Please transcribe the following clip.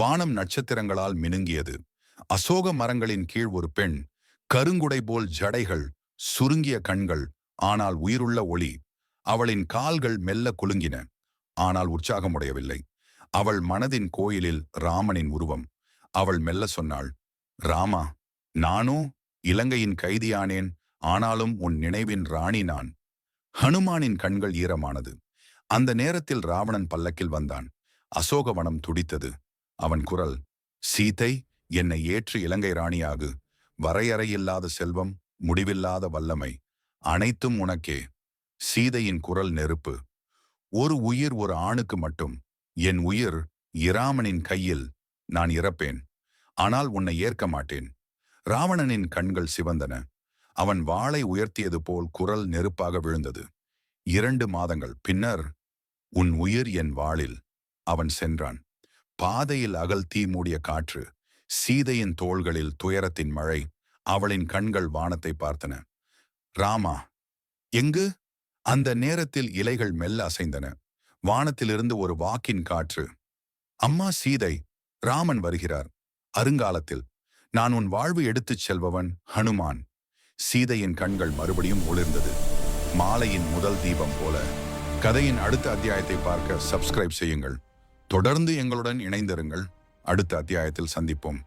வானம் நட்சத்திரங்களால் மினுங்கியது. அசோக மரங்களின் கீழ் ஒரு பெண் கருங்குடை போல் ஜடைகள் சுருங்கிய கண்கள் ஆனால் உயிருள்ள ஒளி. அவளின் கால்கள் மெல்ல குலுங்கின. ஆனால் உற்சாகமுடையவில்லை அவள் மனதின் கோயிலில் ராமனின் உருவம். அவள் மெல்ல சொன்னாள் ராமா நானோ இலங்கையின் கைதியானேன். ஆனாலும் உன் நினைவின் ராணி நான். ஹனுமானின் கண்கள் ஈரமானது. அந்த நேரத்தில் ராவணன் பல்லக்கில் வந்தான். அசோகவனம் துடித்தது. அவன் குரல் சீதை என்னை ஏற்று இலங்கை ராணியாகு. வரையறையில்லாத செல்வம் முடிவில்லாத வல்லமை. அனைத்தும் உனக்கே. சீதையின் குரல் நெருப்பு. ஒரு உயிர் ஒரு ஆணுக்கு மட்டும். என் உயிர் இராமனின் கையில் நான் இறப்பேன். ஆனால் உன்னை ஏற்க மாட்டேன். ராவணனின் கண்கள் சிவந்தன. அவன் வாளை உயர்த்தியது போல் குரல் நெருப்பாக விழுந்தது. இரண்டு மாதங்கள். பின்னர் உன் உயிர் என் வாளில். அவன் சென்றான். பாதையில் அகல் தீ மூடிய காற்று சீதையின் தோள்களில் துயரத்தின் மழை அவளின் கண்கள் வானத்தை பார்த்தன. ராமா எங்கு? அந்த நேரத்தில் இலைகள் மெல்ல அசைந்தன. வானத்திலிருந்து ஒரு வாக்கின் காற்று அம்மா சீதை ராமன் வருகிறார். அருங்காலத்தில் நான் உன் வாழ்வு எடுத்துச் செல்பவன் ஹனுமான். சீதையின் கண்கள் மறுபடியும் ஒளிர்ந்தது. மாலையின் முதல் தீபம் போல கதையின் அடுத்த அத்தியாயத்தை பார்க்க சப்ஸ்கிரைப் செய்யுங்கள். தொடர்ந்து எங்களுடன் இணைந்திருங்கள். அடுத்த அத்தியாயத்தில் சந்திப்போம்.